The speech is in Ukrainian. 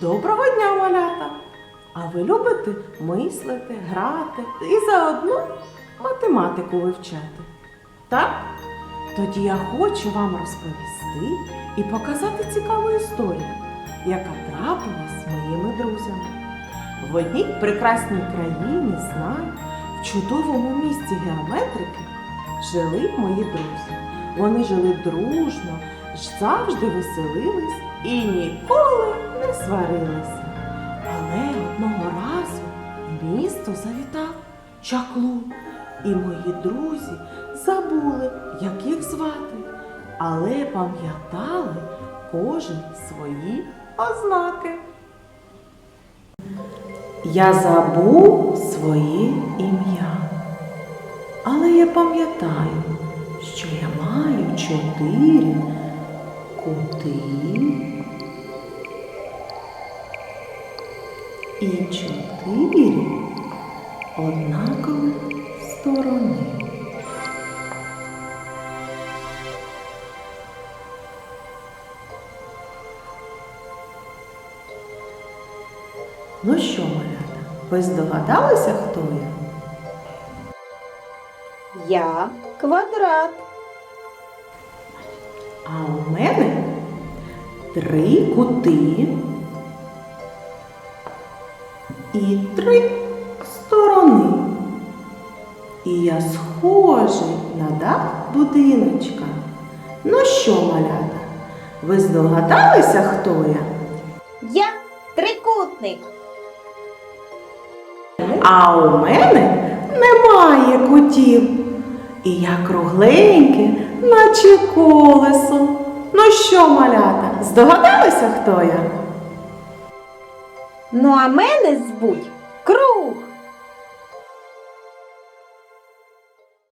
Доброго дня, малята! А ви любите мислити, грати і заодно математику вивчати? Так? Тоді я хочу вам розповісти і показати цікаву історію, яка трапилась з моїми друзями. В одній прекрасній країні знань, в чудовому місті геометрики жили мої друзі. Вони жили дружно, завжди веселились і ніколи не сварилися. Але одного разу місто завітав чаклун, і мої друзі забули, як їх звати, але пам'ятали кожен свої ознаки. Я забув своє ім'я, але я пам'ятаю, що я маю чотири кути і чотири однакові сторони. Ну що, малята, ви здогадалися, хто я? Я квадрат. А у мене три кути і три сторони. І я схожий на дах будиночка. Ну що, малята, ви здогадалися, хто я? Я трикутник. А у мене немає кутів. І я кругленьке, наче колесо. Ну що, малята, здогадалися, хто я? Ну а мене збудь круг.